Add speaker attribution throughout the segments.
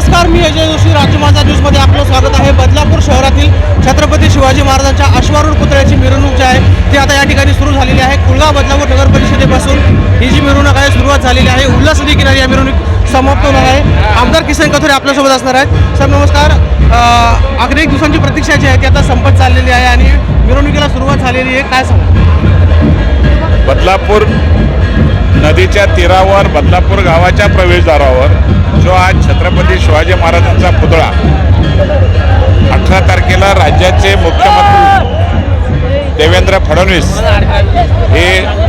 Speaker 1: नमस्कार मी अजय जोशी राज्यमाता न्यूजमध्ये आपलं स्वागत आहे. बदलापूर शहरातील छत्रपती शिवाजी महाराजांच्या अश्वारूढ पुतळ्याची मिरवणूक जी आहे ती आता या ठिकाणी सुरू झालेली आहे. कुलगाव बदलापूर नगर परिषदेपासून ही जी मिरवणूक आहे सुरुवात झालेली आहे. उल्हास नदी किनारी या मिरवणूक समाप्त होणार आहे. आमदार किसन कथोरे आपल्यासोबत असणार आहेत. सर नमस्कार. अं, अगदी एक दिवसांची प्रतीक्षा जी आहे ती आता संपत चाललेली आहे आणि मिरवणुकीला सुरुवात झालेली आहे. काय सांगा
Speaker 2: बदलापूर नदीच्या तीरावर बदलापूर गावाच्या प्रवेशद्वारावर जो आज छत्रपती शिवाजी महाराजांचा पुतळा अठरा तारखेला राज्याचे मुख्यमंत्री देवेंद्र फडणवीस हे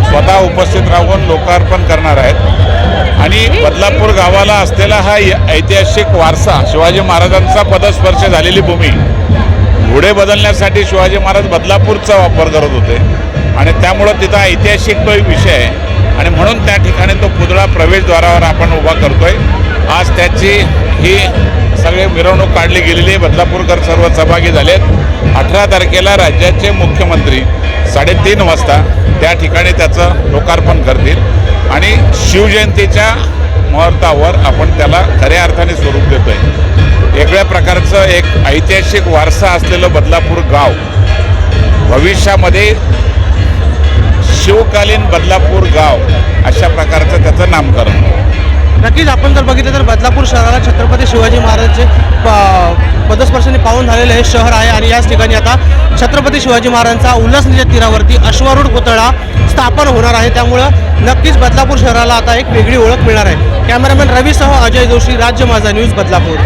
Speaker 2: स्वतः उपस्थित राहून लोकार्पण करणार आहेत. आणि बदलापूर गावाला असलेला हा ऐतिहासिक वारसा शिवाजी महाराजांचा पदस्पर्श झालेली भूमी घोडे बदलण्यासाठी शिवाजी महाराज बदलापूरचा वापर करत होते. आणि त्यामुळं तिथं ऐतिहासिक तो एक विषय आहे. आणि म्हणून त्या ठिकाणी तो पुतळा प्रवेशद्वारावर आपण उभा करतोय. आज त्याची ही सगळे मिरवणूक काढली गेलेली बदलापूरकर सर्व सहभागी झालेत. अठरा तारखेला राज्याचे मुख्यमंत्री साडेतीन वाजता त्या ठिकाणी त्याचं लोकार्पण करतील. आणि शिवजयंतीच्या मुहूर्तावर आपण त्याला खऱ्या अर्थाने स्वरूप देतोय. वेगळ्या प्रकारचं एक ऐतिहासिक वारसा असलेलं बदलापूर गाव भविष्यामध्ये शिवकालीन बदलापूर गाव अशा प्रकारचं त्याचं नामकरण.
Speaker 1: नक्कीच आपण जर बघितलं तर बदलापूर शहराला छत्रपती शिवाजी महाराजांचे प- पदस्पर्शाने पाहून झालेलं हे शहर आहे आणि याच ठिकाणी आता छत्रपती शिवाजी महाराजांचा उल्हासनीच्या तीरावरती अश्वारूढ पुतळा स्थापन होणार आहे. त्यामुळं नक्कीच बदलापूर शहराला आता एक वेगळी ओळख मिळणार आहे. कॅमेरामॅन रवीसह अजय जोशी राज्य माझा न्यूज बदलापूर.